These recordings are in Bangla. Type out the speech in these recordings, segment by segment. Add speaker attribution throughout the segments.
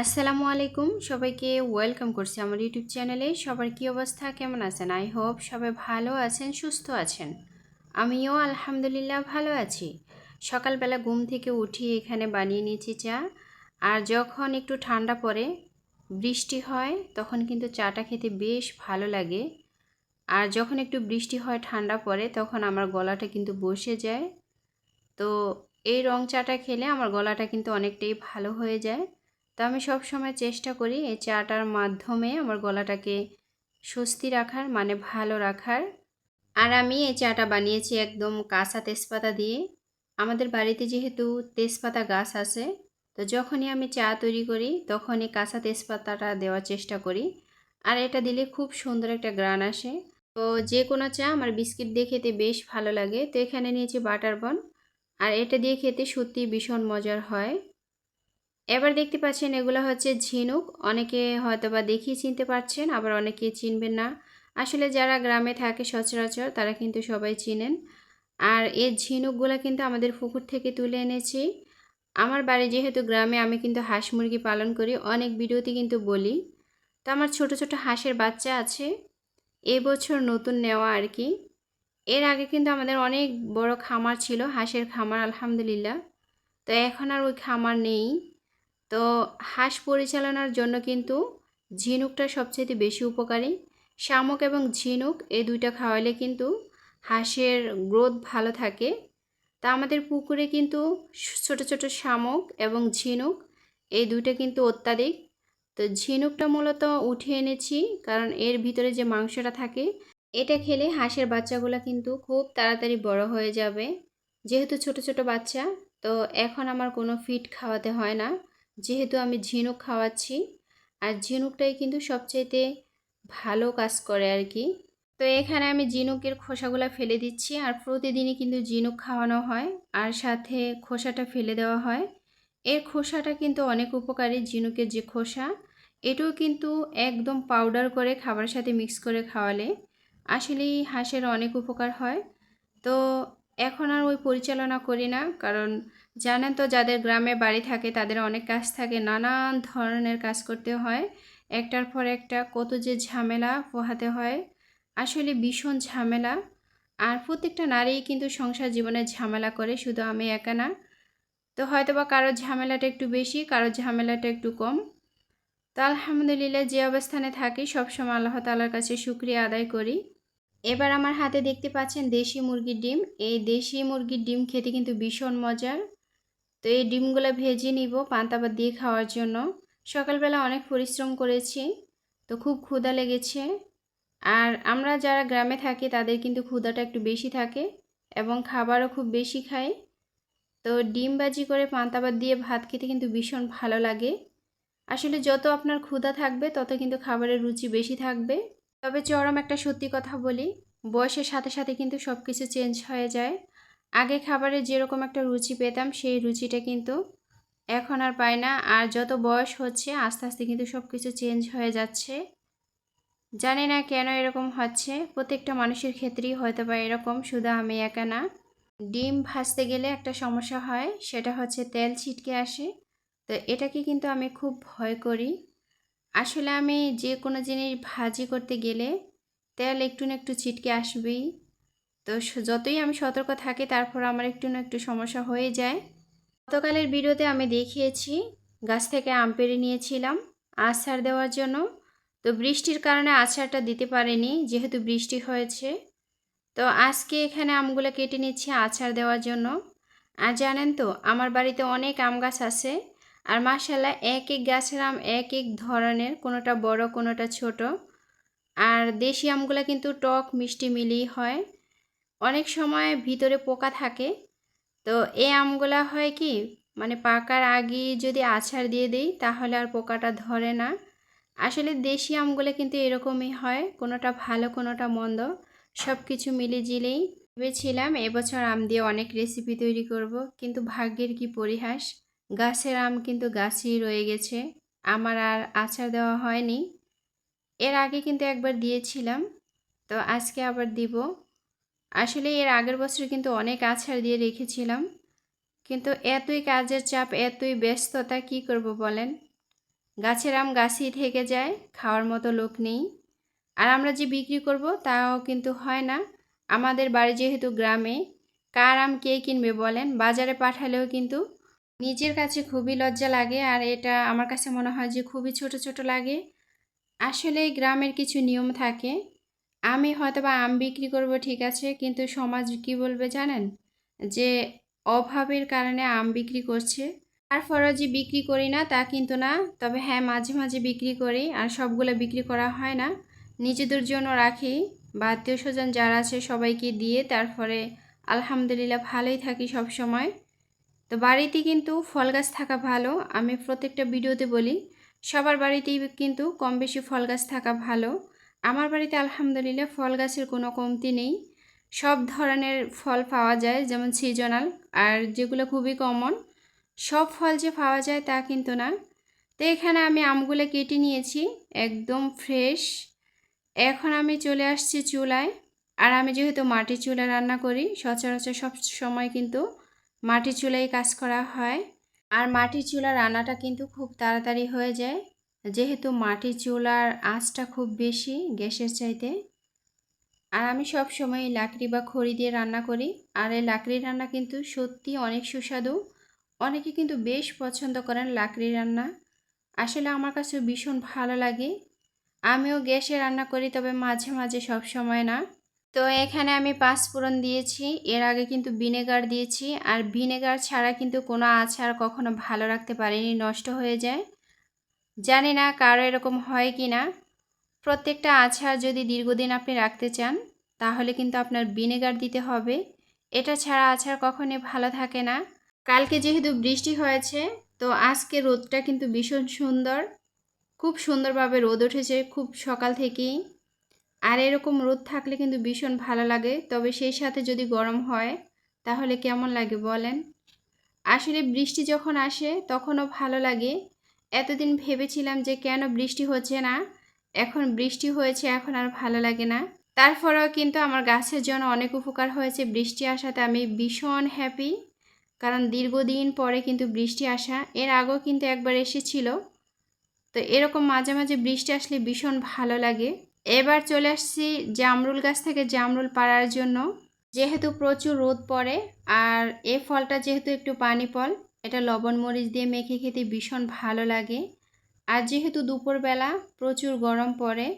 Speaker 1: আসসালামু আলাইকুম। সবাইকে ওয়েলকাম করছি আমার ইউটিউব চ্যানেলে। সবার কী অবস্থা? কেমন আছেন? আই হোপ সবাই ভালো আছেন, সুস্থ আছেন। আমিও আলহামদুলিল্লাহ ভালো আছি। সকালবেলা ঘুম থেকে উঠি, এখানে বানিয়ে নিয়েছি চা। আর যখন একটু ঠান্ডা পড়ে, বৃষ্টি হয়, তখন কিন্তু চাটা খেতে বেশ ভালো লাগে। আর যখন একটু বৃষ্টি হয়, ঠান্ডা পড়ে, তখন আমার গলাটা কিন্তু বসে যায়। তো এই রং চাটা খেলে আমার গলাটা কিন্তু অনেকটাই ভালো হয়ে যায়। তো আমি সব সময় চেষ্টা করি এই চাটার মাধ্যমে আমার গলাটাকে স্বস্তি রাখার মানে ভালো রাখার। আর আমি এই চাটা বানিয়েছি একদম কাঁচা তেজপাতা দিয়ে। আমাদের বাড়িতে যেহেতু তেজপাতা গাছ আছে, তো যখনই আমি চা তৈরি করি তখনই কাঁচা তেজপাতাটা দেওয়ার চেষ্টা করি। আর এটা দিলে খুব সুন্দর একটা গ্রান আসে। তো যে কোনো চা আমার বিস্কিট দিয়ে খেতে বেশ ভালো লাগে। তো এখানে নিয়েছি বাটার বন। আর এটা দিয়ে খেতে সত্যি ভীষণ মজার হয়। এবার দেখতে পাচ্ছেন এগুলো হচ্ছে ঝিনুক। অনেকে হয়তো বা দেখিয়ে চিনতে পারছেন, আবার অনেকে চিনবেন না। আসলে যারা গ্রামে থাকে সচরাচর, তারা কিন্তু সবাই চিনেন। আর এই ঝিনুকগুলো কিন্তু আমাদের পুকুর থেকে তুলে এনেছি। আমার বাড়ি যেহেতু গ্রামে, আমি কিন্তু হাঁস মুরগি পালন করি, অনেক ভিডিওতে কিন্তু বলি। তো আমার ছোট ছোট হাঁসের বাচ্চা আছে এবছর নতুন নেওয়া আর কি। এর আগে কিন্তু আমাদের অনেক বড় খামার ছিল, হাঁসের খামার, আলহামদুলিল্লাহ। তো এখন আর ওই খামার নেই। তো হাঁস পরিচালনার জন্য কিন্তু ঝিনুকটা সবচেয়ে বেশি উপকারী। শামুক এবং ঝিনুক এই দুইটা খাওয়ালে কিন্তু হাঁসের গ্রোথ ভালো থাকে। তা আমাদের পুকুরে কিন্তু ছোট ছোট শামুক এবং ঝিনুক এই দুইটা কিন্তু অত্যাধিক। তো ঝিনুকটা মূলত উঠে এনেছি কারণ এর ভিতরে যে মাংসটা থাকে, এটা খেলে হাঁসের বাচ্চাগুলো কিন্তু খুব তাড়াতাড়ি বড় হয়ে যাবে। যেহেতু ছোট ছোট বাচ্চা, তো এখন আমার কোনো ফিড খাওয়াতে হয় না। যেহেতু আমি ঝিনুক খাওয়াচ্ছি, আর ঝিনুকটাই কিন্তু সবচাইতে ভালো কাজ করে আর কি। তো এখানে আমি ঝিনুকের খোসাগুলো ফেলে দিচ্ছি, আর প্রতিদিনই কিন্তু ঝিনুক খাওয়ানো হয়, আর সাথে খোসাটা ফেলে দেওয়া হয়। এর খোসাটা কিন্তু অনেক উপকারী, ঝিনুকের যে খোসা, এটাও কিন্তু একদম পাউডার করে খাবারের সাথে মিক্স করে খাওয়ালে আসলেই হাঁসের অনেক উপকার হয়। তো এখন আর ওই পরিচালনা করি না, কারণ জানেন তো, যাদের গ্রামে বাড়ি থাকে তাদের অনেক কাজ থাকে, নানান ধরনের কাজ করতে হয়। একটার পর একটা কত যে ঝামেলা পোহাতে হয়। আসলে ভীষণ ঝামেলা। আর প্রত্যেকটা নারী কিন্তু সংসার জীবনে ঝামেলা করে, শুধু আমি একা না। তো হয়তো বা কারোর ঝামেলাটা একটু বেশি, কারোর ঝামেলাটা একটু কম। তো আলহামদুলিল্লাহ যে অবস্থানে থাকি, সবসময় আল্লাহ তালার কাছে শুক্রিয়া আদায় করি। এবার আমার হাতে দেখতে পাচ্ছেন দেশি মুরগির ডিম। এই দেশি মুরগির ডিম খেতে কিন্তু ভীষণ মজার। তো এই ডিমগুলো ভেজে নিব পান্তাবাদ দিয়ে খাওয়ার জন্য। সকালবেলা অনেক পরিশ্রম করেছি, তো খুব ক্ষুধা লেগেছে। আর আমরা যারা গ্রামে থাকি তাদের কিন্তু ক্ষুধাটা একটু বেশি থাকে এবং খাবারও খুব বেশি খাই। তো ডিম বাজি করে পান্তাবাদ দিয়ে ভাত খেতে কিন্তু ভীষণ ভালো লাগে। আসলে যত আপনার ক্ষুধা থাকবে, তত কিন্তু খাবারের রুচি বেশি থাকবে। তবে চরম একটা সত্যি কথা বলি, বয়সের সাথে সাথে কিন্তু সব কিছু চেঞ্জ হয়ে যায়। আগে খাবারে যেরকম একটা রুচি পেতাম, সেই রুচিটা কিন্তু এখন আর পাই না। আর যত বয়স হচ্ছে, আস্তে আস্তে কিন্তু সব কিছু চেঞ্জ হয়ে যাচ্ছে। জানি না কেন এরকম হচ্ছে। প্রত্যেকটা মানুষের ক্ষেত্রেই হয়তো বা এরকম, শুধু আমি একা না। ডিম ভাজতে গেলে একটা সমস্যা হয়, সেটা হচ্ছে তেল ছিটকে আসে। তো এটাকে কিন্তু আমি খুব ভয় করি। আসলে আমি যে কোনো জিনিস ভাজি করতে গেলে তেল একটু না একটু ছিটকে আসবেই। তো যতই আমি সতর্ক থাকি, তারপর আমার একটু না একটু সমস্যা হয়ে যায়। গতকালের ভিডিওতে আমি দেখিয়েছি, গাছ থেকে আম পেড়ে নিয়েছিলাম আচার দেওয়ার জন্য। তো বৃষ্টির কারণে আচারটা দিতে পারিনি, যেহেতু বৃষ্টি হয়েছে। তো আজকে এখানে আমগুলো কেটে নিচ্ছি আচার দেওয়ার জন্য। আর জানেন তো, আমার বাড়িতে অনেক আম গাছ আছে। আর মাসাল্লাহ এক এক গাছের আম এক এক ধরনের, কোনোটা বড়, কোনোটা ছোট। আর দেশি আমগুলো কিন্তু টক মিষ্টি মিলিয়ে হয়। অনেক সময় ভিতরে পোকা থাকে। তো এই আমগুলা হয় কি মানে পাকার আগে যদি আছাড় দিয়ে দিই, তাহলে আর পোকাটা ধরে না। আসলে দেশি আমগুলো কিন্তু এরকমই হয়, কোনোটা ভালো, কোনোটা মন্দ সব কিছু মিলে জিলেই ভেবেছিলাম এবছর আম দিয়ে অনেক রেসিপি তৈরি করব, কিন্তু ভাগ্যের কি পরিহাস? গাছের আম কিন্তু গাছই রয়ে গেছে, আমার আর আচার দেওয়া হয়নি। এর আগে কিন্তু একবার দিয়েছিলাম, তো আজকে আবার দিব। আসলে এর আগের বছর কিন্তু অনেক আছাড় দিয়ে রেখেছিলাম। কিন্তু এতই কাজের চাপ, এতই ব্যস্ততা, কি করব বলেন? গাছের আম গাছই থেকে যায়, খাওয়ার মতো লোক নেই। আর আমরা যে বিক্রি করব তাও কিন্তু হয় না। আমাদের বাড়ি যেহেতু গ্রামে, কার আম কে কিনবে বলেন? বাজারে পাঠালেও কিন্তু নিজের কাছে খুবই লজ্জা লাগে আর এটা আমার কাছে মনে হয় যে খুবই ছোট ছোট লাগে। আসলে গ্রামের কিছু নিয়ম থাকে। আমি হয়তো বা আম বিক্রি করব, ঠিক আছে, কিন্তু সমাজ কি বলবে জানেন? যে অভাবের কারণে আম বিক্রি করছে। তারপরে যে বিক্রি করি না, তা কিন্তু না। তবে হ্যাঁ মাঝে মাঝে বিক্রি করি, আর সবগুলো বিক্রি করা হয় না। নিজেদের জন্য রাখি। বা আত্মীয় স্বজন যারা আছে সবাইকে দিয়ে তারপরে আলহামদুলিল্লাহ ভালোই থাকি সব সময় তো বাড়িতে কিন্তু ফল গাছ থাকা ভালো, আমি প্রত্যেকটা ভিডিওতে বলি। সবার বাড়িতেই কিন্তু কম বেশি ফল গাছ থাকা ভালো। আমার বাড়িতে আলহামদুলিল্লাহ ফল গাছের কোনো কমতি নেই। সব ধরনের ফল পাওয়া যায়, যেমন সিজনাল আর যেগুলো খুবই কমন সব ফল যে পাওয়া যায় তা কিন্তু না। তো এখানে আমি আমগুলো কেটে নিয়েছি, একদম ফ্রেশ এখন আমি চলে আসছি চুলায়। আর আমি যেহেতু মাটির চুলায় রান্না করি, সচরাচর সব সময় কিন্তু মাটির চুলায় কাজ করা হয়। আর মাটির চুলা রান্নাটা কিন্তু খুব তাড়াতাড়ি হয়ে যায়। যেহেতু মাটির চুলার আঁচটা খুব বেশি গ্যাসের চাইতে, আর আমি সব সময় লাকড়ি বা খড়ি দিয়ে রান্না করি, আর এই লাকড়ির রান্না কিন্তু সত্যি অনেক সুস্বাদু। অনেকে কিন্তু বেশ পছন্দ করেন লাকড়ি রান্না। আসলে আমার কাছে ভীষণ ভালো লাগে। আমিও গ্যাসে রান্না করি, তবে মাঝে মাঝে সব সময় না। তো এখানে আমি পাঁচ ফোড়ন দিয়েছি, এর আগে কিন্তু ভিনেগার দিয়েছি, আর ভিনেগার ছাড়া কিন্তু কোনো আচার কখনো ভালো রাখতে পারিনি, নষ্ট হয়ে যায়। জানি না কারও এরকম হয় কি না। প্রত্যেকটা আচার যদি দীর্ঘদিন আপনি রাখতে চান, তাহলে কিন্তু আপনার ভিনেগার দিতে হবে। এটা ছাড়া আচার কখনই ভালো থাকে না। কালকে যেহেতু বৃষ্টি হয়েছে, তো আজকে রোদটা কিন্তু ভীষণ সুন্দর। খুব সুন্দরভাবে রোদ উঠেছে খুব সকাল থেকেই। আর এরকম রোদ থাকলে কিন্তু ভীষণ ভালো লাগে। তবে সেই সাথে যদি গরম হয়, তাহলে কেমন লাগে বলেন? আসলে বৃষ্টি যখন আসে, তখনও ভালো লাগে। এতদিন ভেবেছিলাম যে কেন বৃষ্টি হচ্ছে না? এখন বৃষ্টি হয়েছে, এখন আর ভালো লাগে না। তারপরেও কিন্তু আমার গাছের জন্য অনেক উপকার হয়েছে বৃষ্টি আসাতে। আমি ভীষণ হ্যাপি কারণ দীর্ঘদিন পরে কিন্তু বৃষ্টি আসা, এর আগেও কিন্তু একবার এসেছিল। তো এরকম মাঝে মাঝে বৃষ্টি আসলে ভীষণ ভালো লাগে। এবার চলে আসছি জামরুল গাছ থেকে, জামরুল পাড়ার জন্য। যেহেতু প্রচুর রোদ পড়ে, আর এ ফলটা যেহেতু একটু পানি ফল এটা লবণ মরিচ দিয়ে মেখে খেতে ভীষণ ভালো লাগে। আর যেহেতু দুপুরবেলা প্রচুর গরম পড়ে,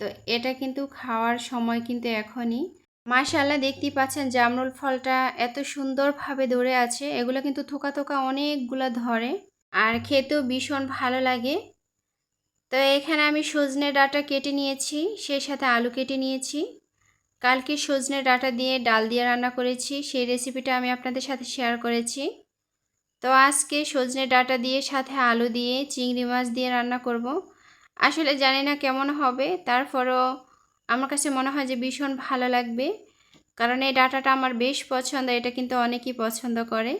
Speaker 1: তো এটা কিন্তু খাওয়ার সময় কিন্তু এখনই। মাশাল্লাহ দেখতেই পাচ্ছেন জামরুল ফলটা এত সুন্দরভাবে ধরে আছে। এগুলো কিন্তু থোকা থোকা অনেকগুলো ধরে আর খেতেও ভীষণ ভালো লাগে। তো এখানে আমি সজনে ডাটা কেটে নিয়েছি, সেই সাথে আলু কেটে নিয়েছি। কালকে সজনে ডাটা দিয়ে ডাল দিয়ে রান্না করেছি, সেই রেসিপিটা আমি আপনাদের সাথে শেয়ার করেছি। তো আজকে সজনে ডাটা দিয়ে, সাথে আলু দিয়ে, চিংড়ি মাছ দিয়ে রান্না করব। আসলে জানি না কেমন হবে, তারপরও আমার কাছে মনে হয় যে ভীষণ ভালো লাগবে, কারণ এই ডাটাটা আমার বেশ পছন্দ, এটা কিন্তু অনেকেই পছন্দ করে।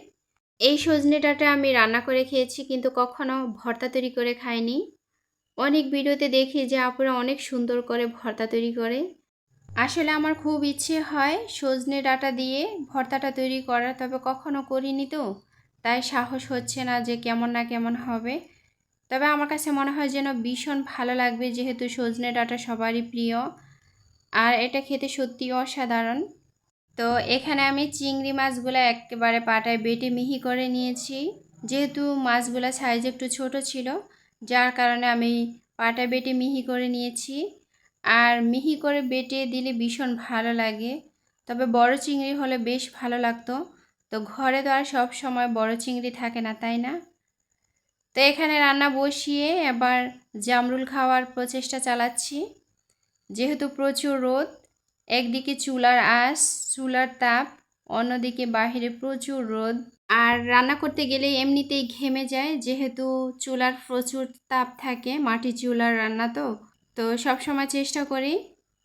Speaker 1: এই সজনে ডাটা আমি রান্না করে খেয়েছি, কিন্তু কখনো ভর্তা তৈরি করে খাইনি। অনেক ভিডিওতে দেখি যে আপুরা অনেক সুন্দর করে ভর্তা তৈরি করে। আসলে আমার খুব ইচ্ছে হয় সজনে ডাটা দিয়ে ভর্তাটা তৈরি করার, তবে কখনো করিনি তো। তাই সাহস হচ্ছে না যে কেমন না কেমন হবে। তবে আমার কাছে মনে হয় যেন ভীষণ ভালো লাগবে যেহেতু সজনে ডাটা সবারই প্রিয়। আর এটা খেতে সত্যি অসাধারণ। তো এখানে আমি চিংড়ি মাছগুলো একেবারে পাটায় বেটে মিহি করে নিয়েছি। যেহেতু মাছগুলো সাইজ একটু ছোট ছিল, যার কারণে আমি পাটা বেটে মিহি করে নিয়েছি। আর মিহি করে বেটে দিলে ভীষণ ভালো লাগে। তবে বড় চিংড়ি হলে বেশ ভালো লাগতো। তো ঘরে তো আর সব সময় বড় চিংড়ি থাকে না, তাই না? তো এখানে রান্না বসিয়ে এবার জামরুল খাওয়ার প্রচেষ্টা চালাচ্ছি। যেহেতু প্রচুর রোদ, একদিকে চুলার আঁশ, চুলার তাপ, অন্যদিকে বাহিরে প্রচুর রোদ। আর রান্না করতে গেলে এমনিতেই ঘেমে যায়, যেহেতু চুলার প্রচুর তাপ থাকে, মাটি চুলার রান্না তো। তো সব সময় চেষ্টা করি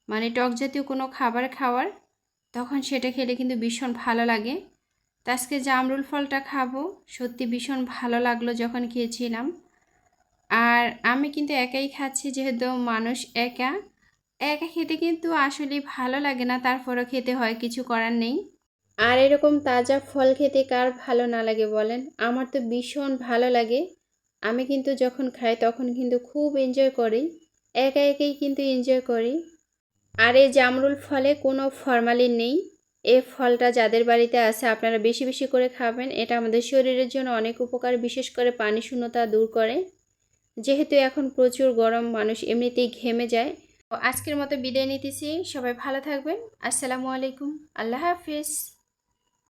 Speaker 1: মানে টক জাতীয় কোনো খাবার খাওয়ার, তখন সেটা খেলে কিন্তু ভীষণ ভালো লাগে। তো আজকে জামরুল ফলটা খাব, সত্যি ভীষণ ভালো লাগল যখন খেয়েছিলাম। আর আমি কিন্তু একাই খাচ্ছি, যেহেতু মানুষ একা। একা খেতে কিন্তু আসলে ভালো লাগে না, তারপরও খেতে হয়, কিছু করার নেই। আর এরকম তাজা ফল খেতে কার ভালো না লাগে বলেন? আমার তো ভীষণ ভালো লাগে। আমি কিন্তু যখন খাই তখন কিন্তু খুব এনজয় করি। একা একাই কিন্তু এনজয় করি। আর এই জামরুল ফলে কোনো ফরমালিন নেই। এই ফলটা যাদের বাড়িতে আছে আপনারা বেশি বেশি করে খাবেন। এটা আমাদের শরীরের জন্য অনেক উপকার, বিশেষ করে পানি শূন্যতা দূর করে। যেহেতু এখন প্রচুর গরম, মানুষ এমনিতেই ঘেমে যায়। আজকের মতো বিদায় নিতেছি। সবাই ভালো থাকবেন। আসসালামু আলাইকুম। আল্লাহ হাফিজ।